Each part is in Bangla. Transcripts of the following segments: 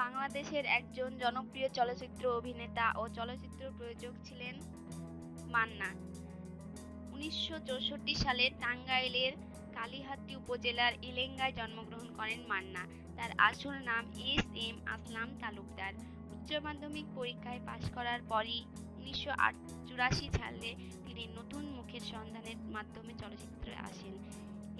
বাংলাদেশের একজন জনপ্রিয় চলচ্চিত্র অভিনেতা ও চলচ্চিত্র প্রযোজক ছিলেন মান্না। উনিশশো চৌষট্টি সালে টাঙ্গাইলের কালিহাতী উপজেলার ইলেঙ্গায় জন্মগ্রহণ করেন মান্না। তার আসল নাম এস এম আসলাম তালুকদার। উচ্চ মাধ্যমিক পরীক্ষায় পাশ করার পরই উনিশশো চুরাশি সালে তিনি নতুন মুখের সন্ধানের মাধ্যমে চলচ্চিত্রে আসেন।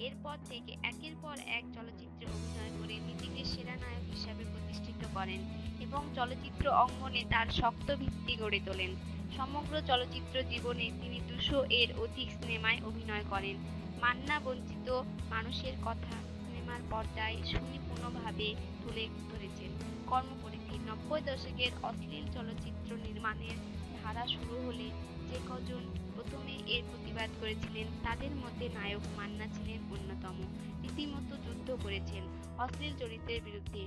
এরপর থেকে একের পর এক চলচ্চিত্রে অভিনয় করে নিজেকে সেরা নায়ক হিসাবে প্রতিষ্ঠিত করেন এবং চলচ্চিত্র অঙ্গনে তার শক্ত ভিত্তি গড়ে তোলেন। সমগ্র চলচ্চিত্র জীবনে তিনি দুশো এর অধিক সিনেমায় অভিনয় করেন। মান্না বঞ্চিত মানুষের কথা সিনেমার পর্দায় সুনিপুণভাবে তুলে ধরেছেন। কর্মপরিধি নব্বই দশকের অশ্লীল চলচ্চিত্র নির্মাণের ধারা শুরু হলে যে কজন প্রথমে এর প্রতিবাদ করেছিলেন, তাদের মধ্যে নায়ক মান্না ছিলেন অন্যতম। রীতিমতো যুদ্ধ করেছেন অশ্লীল চরিত্রের বিরুদ্ধে।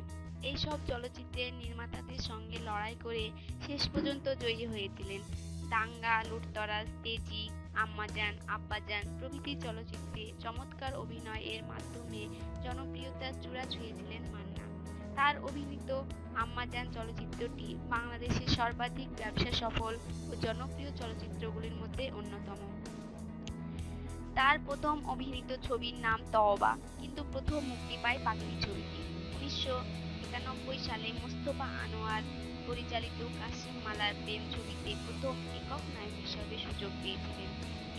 এইসব চলচ্চিত্রের নির্মাতাদের সঙ্গে লড়াই করে শেষ পর্যন্ত জয়ী হয়েছিলেন। দাঙ্গা, লুটতরাজ, তেজি, আম্মাজান, আব্বাজান প্রভৃতি চলচ্চিত্রে চমৎকার অভিনয়ের মাধ্যমে জনপ্রিয়তার চূড়া ছুঁয়েছিলেন মান্না। তার অভিনীত আম্মাজান চলচ্চিত্রটি বাংলাদেশের সর্বাধিক ব্যবসা সফল ও জনপ্রিয় চলচ্চিত্রগুলির মধ্যে অন্যতম। তার প্রথম অভিনীত ছবির নাম তওবা, কিন্তু প্রথম মুক্তি পায় পাগলি ছবিটি। উনিশশো একানব্বই সালে মোস্তফা আনোয়ার পরিচালিত কাশিম মালার প্রেম ছবিতে প্রথম একক নায়ক হিসাবে সুযোগ পেয়েছিলেন।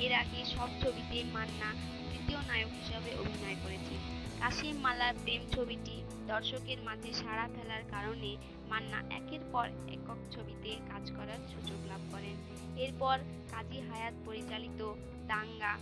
এর আগে সব ছবিতে মান্না তৃতীয় নায়ক হিসাবে অভিনয় করেছেন। কাশিম মালার প্রেম ছবিটি দর্শকের মাঝে সাড়া ফেলার কারণে মান্না একের পর একক ছবিতে কাজ করার সুযোগ লাভ করেন। এরপর কাজী হায়াত পরিচালিত দাঙ্গা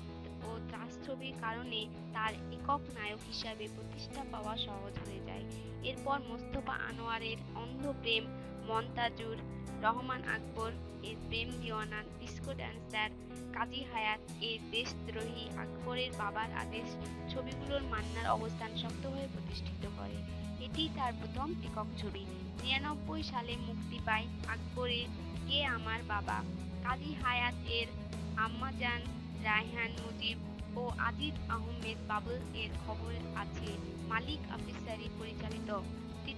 ও ত্রাস ছবির কারণে তার একক নায়ক হিসাবে প্রতিষ্ঠা পাওয়া সহজ হয়ে যায়। এরপর মোস্তফা আনোয়ারের অন্ধ প্রেম মন্তাজুর রহমান আকবর এর প্রেম দিওয়ানা ডিস্কো ড্যান্সার কাজী হায়াত এর দেশদ্রোহী আকবরের বাবার আদেশ, ছবিগুলোর মান্নার অবস্থান শক্তভাবে প্রতিষ্ঠিত করে এটি তার প্রথম একক ছবি। নিরানব্বই সালে মুক্তি পায় আকবরের কে আমার বাবা। কাজী হায়াত এর আম্মাজান রায়হান মুজিব ও আজিজ আহমেদ বাবুল এর খবর আছে। মালিক আফিসারি পরিচালিত।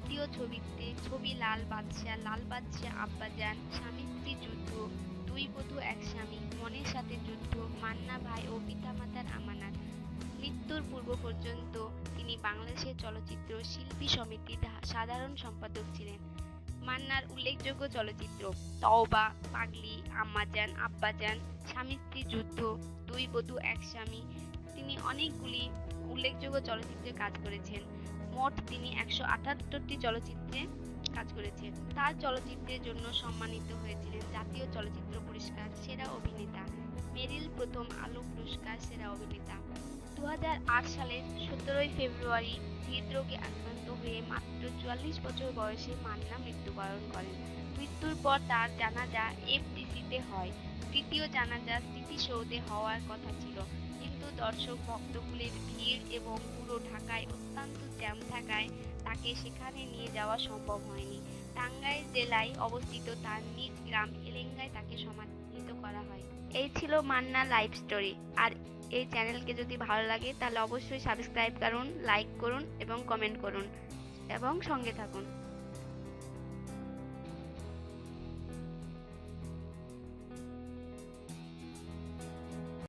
তৃতীয় ছবিতে ছবি লাল বাদশাহ লাল বাদশাহ, আব্বাজান, স্বামী স্ত্রী যুদ্ধ, দুই বধূ, এক স্বামী, মনের সাথে যুদ্ধ, মান্না ভাই ও পিতামাতার আমানত। মৃত্যুর পূর্ব পর্যন্ত তিনি বাংলাদেশের চলচ্চিত্র শিল্পী সমিতির সাধারণ সম্পাদক ছিলেন। মান্নার উল্লেখযোগ্য চলচ্চিত্র তওবা, পাগলি, আম্মাজান, আব্বাজান, স্বামী স্ত্রী যুদ্ধ, দুই বধূ, এক স্বামী, তিনি অনেকগুলি উল্লেখযোগ্য চলচ্চিত্রে কাজ করেছেন। মোট তিনি একশো চলচ্চিত্রে কাজ করেছেন। তার চলচ্চিত্রের জন্য সম্মানিত হয়েছিলেন জাতীয় চলচ্চিত্র পুরস্কার, সেরা অভিনেতা। মেরিল প্রথম আলো পুরস্কার, সেরা অভিনেতা। দু হাজার আট সালের সতেরোই ফেব্রুয়ারি হৃদরোগে আক্রান্ত হয়ে মাত্র চুয়াল্লিশ বছর বয়সে মান্না মৃত্যুবরণ করেন। মৃত্যুর পর তার জানাজা এফডিসিতে হয়। তৃতীয় জানাজা স্মৃতিসৌধে হওয়ার কথা ছিল। কিন্তু দর্শক ভক্তকুলের ভিড় এবং পুরো ঢাকায় অত্যন্ত জ্যাম থাকায় তাকে সেখানে নিয়ে যাওয়া সম্ভব হয়নি। টাঙ্গাইল জেলায় অবস্থিত তার নিজ গ্রাম এলেঙ্গায় তাকে সমাধিত করা হয়। এই ছিল মান্না লাইফ স্টোরি। আর এই চ্যানেলকে যদি ভালো লাগে, তাহলে অবশ্যই সাবস্ক্রাইব করুন, লাইক করুন এবং কমেন্ট করুন। এবং সঙ্গে থাকুন।